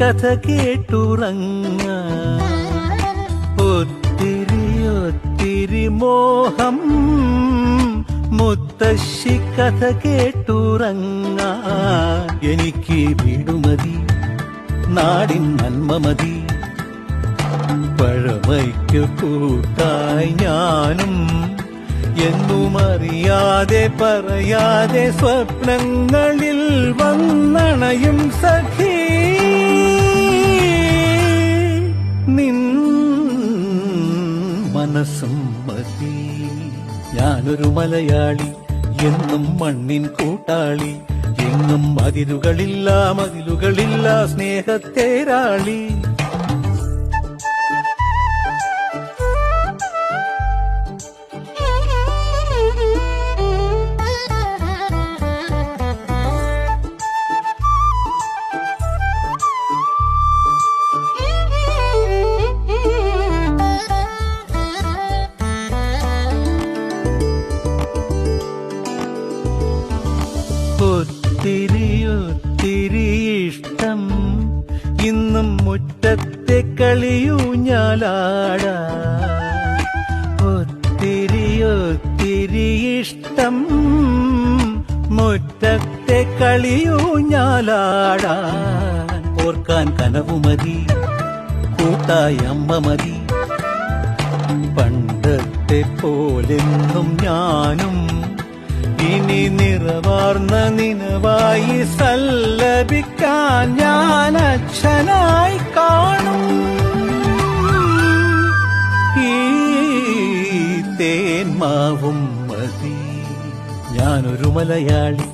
കഥ കേട്ടുറങ്ങ. ഒത്തിരി ഒത്തിരി മോഹം. മുത്തശ്ശി കഥ കേട്ടുറങ്ങ. എനിക്ക് വീടുമതി നാടിൻ നന്മ മതി പഴമയ്ക്ക് കൂട്ടായി ഞാനും എന്നും അറിയാതെ പറയാതെ സ്വപ്നങ്ങളിൽ വന്നണയും സഖി. നിൻ മനസ്സും മതി ഞാനൊരു മലയാളി എന്നും മണ്ണിൻ കൂട്ടാളി. എന്നും അതിരുകളില്ല മതിലുകളില്ല സ്നേഹത്തേരാളി കളിയൂഞ്ഞാലാടാൻ ഓർക്കാൻ കനവുമതി കൂട്ടായി അമ്മ മതി. പണ്ടത്തെ പോലെന്നും ഞാനും ഇനി നിറവാർന്ന നിനവായി സല്ലപിക്കാൻ ഞാൻ അച്ഛനായി കാണും. ഈ തേന്മാവും മതി ഞാനൊരു മലയാളി.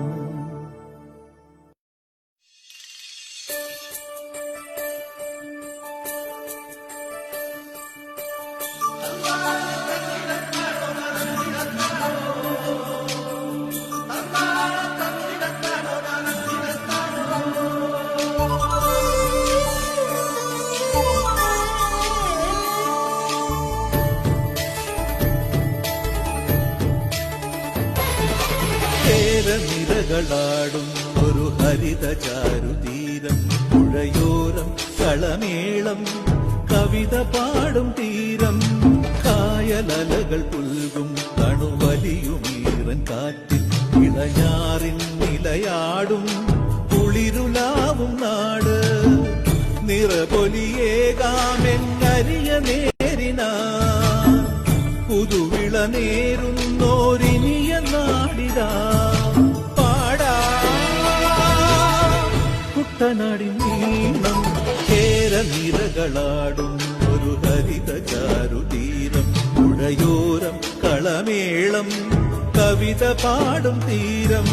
നിരകളാടും ഒരു ഹരിത ചാരുതീരം പുഴയോരം കളമേളം കവിത പാടും തീരം കായലലകൾ പുൽകും തണുവലിയുമീറൻ കാറ്റിൽ ഇളഞ്ഞാറിൻ നിലയാടും കുളിരുലാവും നാട്. നിറപൊലിയേകാമെന്നരിയ നേരിനാ. പുതുവിള നേരുന്നോരിനിയ നാടിതാ കുട്ടനാടിൻ നീളം കേരനിരകളാടും ഒരു ഹരിത ചാരുതീരം ഉടയോരം കളമേളം കവിത പാടും തീരം.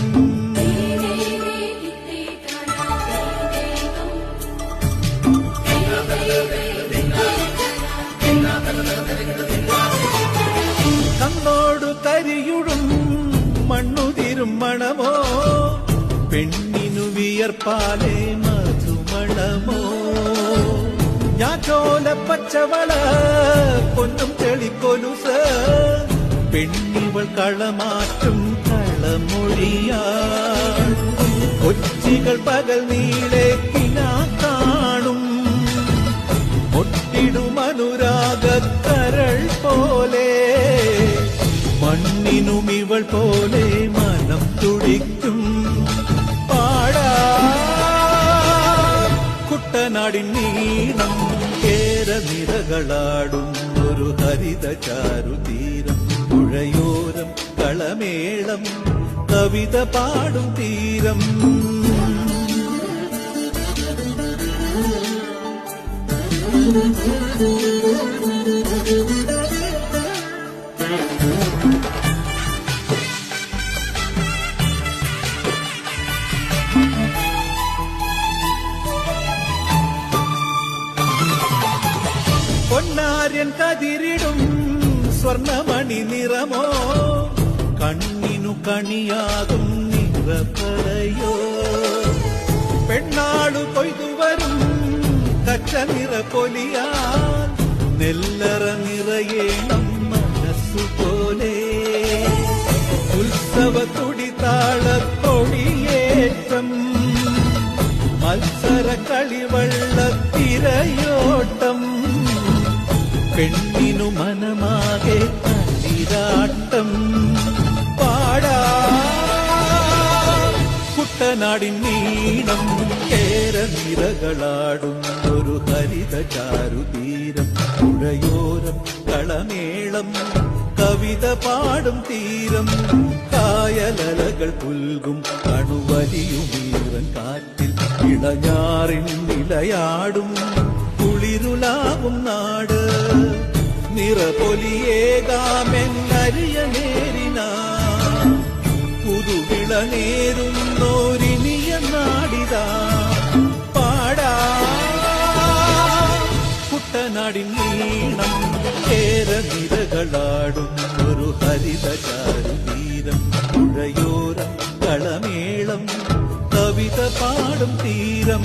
വിയർപ്പാലെ മധുമണമോ? ഞാൻ ചോല പച്ചവള പൊന്നും തെളിക്കൊലുസ് പെണ്ണിവൾ കളമാറ്റും കളമൊഴിയാ കൊച്ചികൾ പകൽ നീളെ കിനാ കാണും. ഒട്ടിടുമനുരാഗക്കരൾ പോലെ. മണ്ണിനും ഇവൾ പോലെ മനം തുടിക്കും. കുട്ടനാടിൻ നീണം കേരനിരകളാടും ഒരു ഹരിത ചാരുതീരം പുഴയോരം കളമേളം കവിത പാടും തീരം പൊന്നാര്യൻ സ്വർണമണി നിറമോ? കണ്ണിനു കണിയാകും നിറപ്പറയോ പെണ്ണാളു കൊയ്തുവരും കച്ച നിറ പൊലിയാൽ നെല്ലറ നിറയേണം മനസ്സുപോലെ. ഉത്സവ തുടിതാളത്തൊടിയേറ്റം നീണം കേരനിരകളാടും ഒരു ഹരിത ചാരുതീരം. പുഴയോരം കളമേളം കവിത പാടും തീരം. കായലലകൾ പുൽകും അണുവലിയുമീറൻ കാറ്റിൽ ഇളഞ്ഞാറിൻ നിലയാടും. കുളിരുലാകും നാട് നിറപൊലിയേകാമെന്നരിയ നേരിനാ. പുതുവിള നേരുന്നോരിനിയ നാടിതാ പാടാ. കുട്ടനാടിൻ നീണം നിരകളാടും ഒരു ഹരിത തീരം പുഴയോരം കളമേളം കവിത പാടും തീരം.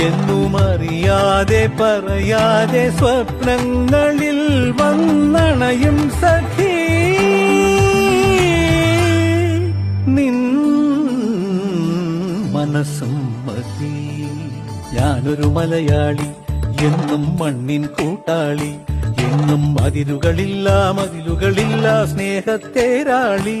എന്നും അറിയാതെ പറയാതെ സ്വപ്നങ്ങളിൽ വന്നണയും സഖി. നിൻ മനസ്സും മതി. ഞാനൊരു മലയാളി എന്നും മണ്ണിൻ കൂട്ടാളി. എന്നും അതിരുകളില്ല മതിലുകളില്ല സ്നേഹത്തേരാളി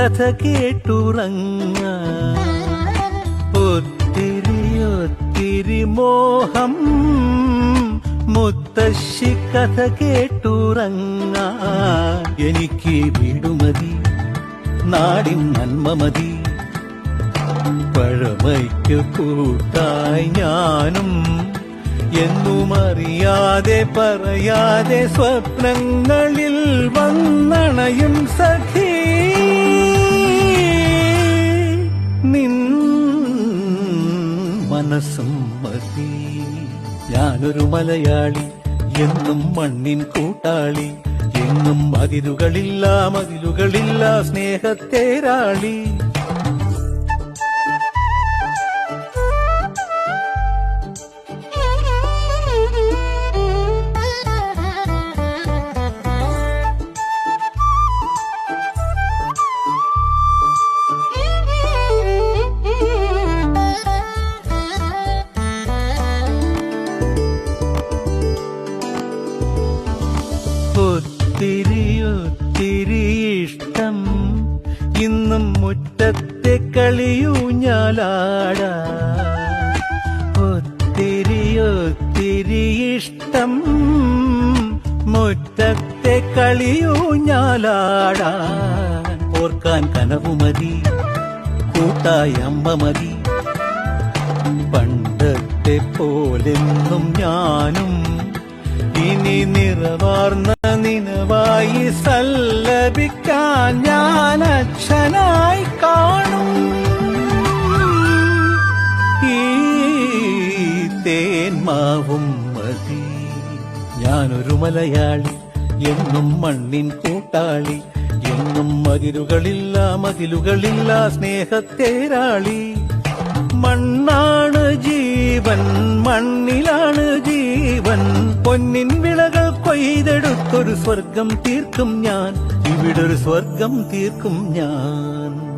കഥ കേട്ടുറങ്ങ. ഒത്തിരി ഒത്തിരി മോഹം. മുത്തശ്ശി കഥ കേട്ടുറങ്ങ. എനിക്ക് വീടുമതി നാടിൻ നന്മ മതി പഴമയ്ക്ക് കൂട്ടായി ഞാനും എന്നും അറിയാതെ പറയാതെ സ്വപ്നങ്ങളിൽ വന്നണയും സഖി. നിൻ മനസ്സും മതി. ഞാനൊരു മലയാളി എന്നും മണ്ണിൻ കൂട്ടാളി. എന്നും മതിലുകളില്ല മതിലുകളില്ല സ്നേഹത്തേരാളി പണ്ടത്തെ പോലെന്നും ഞാനും ഇനി നിറവാർന്ന നിനവായി സല്ലപിക്കാൻ ഞാൻ അച്ഛനായി കാണും. ഈ തേന്മാവും മതി. ഞാനൊരു മലയാളി എന്നും മണ്ണിൻ കൂട്ടാളി എന്നും മതിലുകളില്ല മതിലുകളില്ല സ്നേഹത്തേരാളി മണ്ണാണ് ജീവൻ മണ്ണിലാണ് ജീവൻ. പൊന്നിൻ വിളകൾ കൊയ്തെടുത്തൊരു സ്വർഗം തീർക്കും ഞാൻ. ഇവിടൊരു സ്വർഗം തീർക്കും ഞാൻ.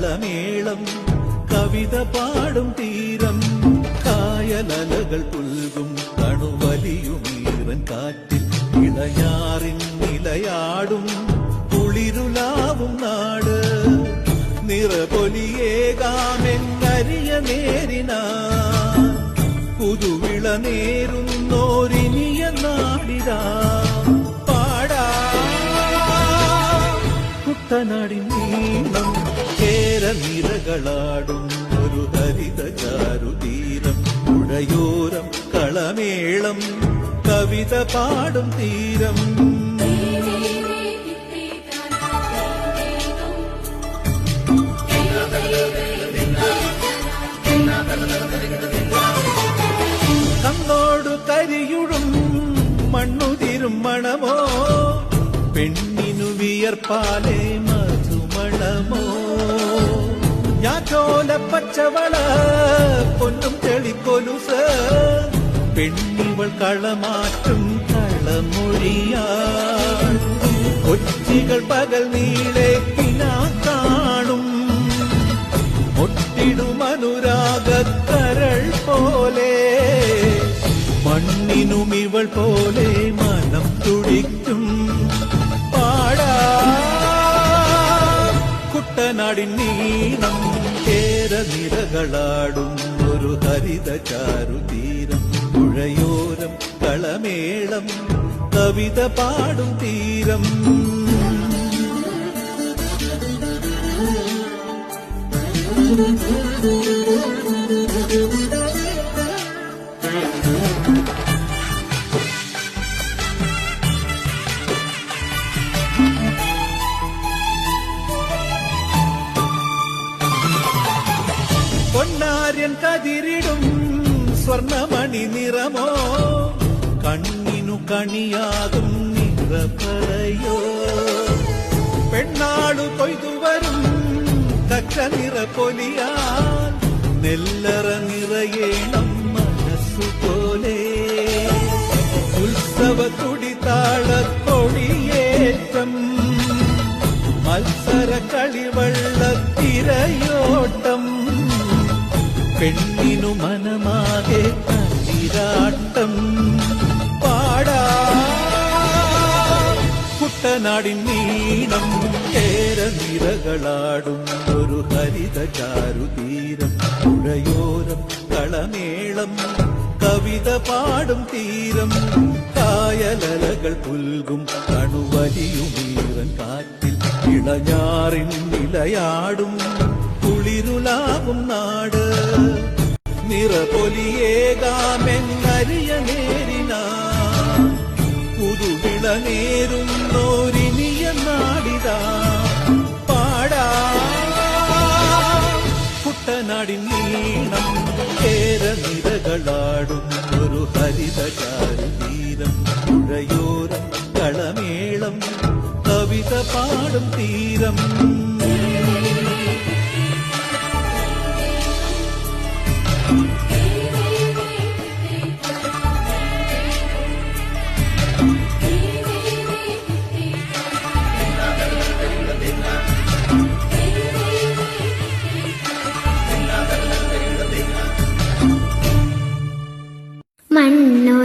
കളമേളം കവിത പാടും തീരം കായലലകൾ പുൽകും കണുവലിയും ഈറൻ കാറ്റിൽ ഇളയാറിൻ നിലയാടും കുളിരുലാവും നാട്. നിറപൊലിയേകാമെന്നരിയ നേരിന പുതുവിള നേരുന്നോരിനിയ നാടിതാ. പാടാ. കുട്ടനാടിൻ നീളം കേരനിരകളാടും ഒരു ഹരിത ചാരുതീരം. പുഴയോരം കളമേളം കവിത പാടും തീരം. മണമോ? പെണ്ണിനു വിയർപ്പാലേ മധുമണമോ? ഞാറ്റോല പച്ചവള പൊന്നും തെളിപ്പൊലുസ് പെണ്ണിവൾ കളമാറ്റും കളമൊഴിയാ കൊച്ചികൾ പകൽ നീളെ കിനാ കാണും. ഒട്ടിടുമനുരാഗക്കരൾ പോലെ. മണ്ണിനും ഇവൾ പോലെ മനം തുടിക്കും. പാടാ. കുട്ടനാടിൻ നീളം കേരനിരകളാടും ഒരു ഹരിത ചാരുതീരം പുഴയോരം കളമേളം കവിത പാടും തീരം പൊന്നാര്യൻ കതിരിടും സ്വർണമണി നിറമോ? കണ്ണിനു കണിയാകും നിറപറയോ പെണ്ണാളു കൊയ്തുവരും തക്ക നിറ പൊലിയാൽ നെല്ലറ നിറയേണം മനസ്സു പോലെ. ഉത്സവ തുടിതാളക്കൊടിയേറ്റം മത്സര കളിവള്ളത്തിരയോട്ടം പെണ്ണിനു മനമാകെ കതിരാട്ടം പാടാ കുട്ടനാടിൻ നീണം ഏര നിരകളാടും ഒരു ഹരിത ചാരുതീരം പുഴയോരം കളമേളം കവിത പാടും തീരം കായലലകൾ പുൽകും കണുവലിയുമീറൻ കാറ്റിൽ ഇളഞ്ഞാറിൻ നിലയാടും കുളിരുലാവും നാട്. നിറപൊലിയേകാമെന്നറിയ നേരിന പുതുവിള നേരുന്നോരിനിയ നാടിത പാടാ. കുട്ടനാടിൻ നീണം ഏറ നിരകളാടും ഒരു ഹരിതകാരി തീരം പുഴയോരം കളമേളം കവിത പാടും തീരം.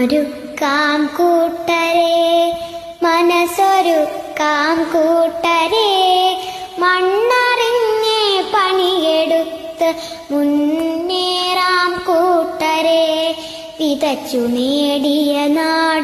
മണ്ണൊരുക്കാം കൂട്ടരെ മനസ്സൊരുക്കാം കൂട്ടരെ മണ്ണറിഞ്ഞേ പണിയെടുത്ത് മുന്നേറാം കൂട്ടരെ. വിതച്ചു നേടിയ നാടിത്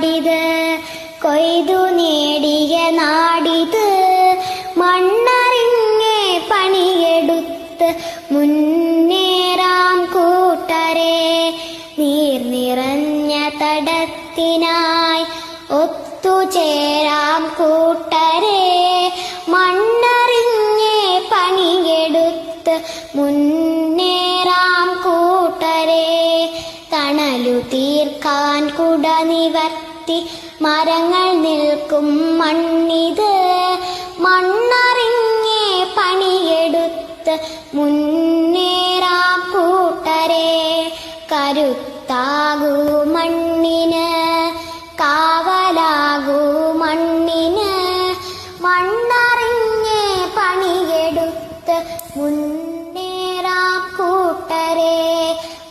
ഒത്തുചേരാം കൂട്ടരെ. മണ്ണറിഞ്ഞേ പണിയെടുത്ത് മുന്നേറാം കൂട്ടരെ. തണലു തീർക്കാൻ കുട നിവർത്തി മരങ്ങൾ നിൽക്കും മണ്ണിത്. മണ്ണറിഞ്ഞേ പണിയെടുത്ത് മുന്നേറാം കൂട്ടരെ. കരുത്താകൂ മണ്ണിന്.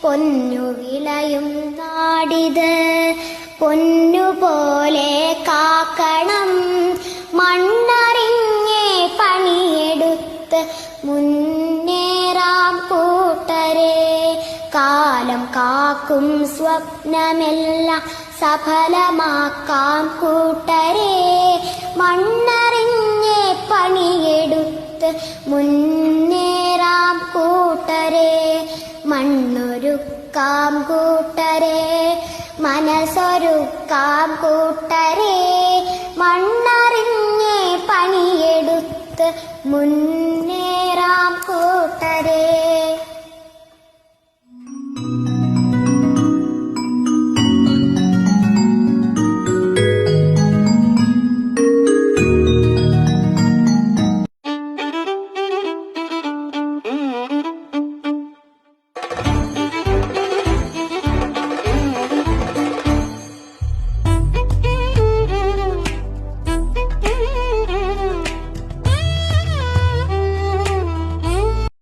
പൊന്നു വിളയും നാടിത്. പൊന്നുപോലെ കാക്കണം മണ്ണറിഞ്ഞേ പണിയെടുത്ത് മുന്നേറാം കൂട്ടരെ. കാലം കാക്കും സ്വപ്നമെല്ലാം സഫലമാക്കാം കൂട്ടരെ. മണ്ണറിഞ്ഞേ പണിയെടുത്ത് മുന്നേറാം കൂട്ടരെ. മണ്ണൊരുക്കാം കൂട്ടരെ മനസ്സൊരുക്കാം കൂട്ടരെ.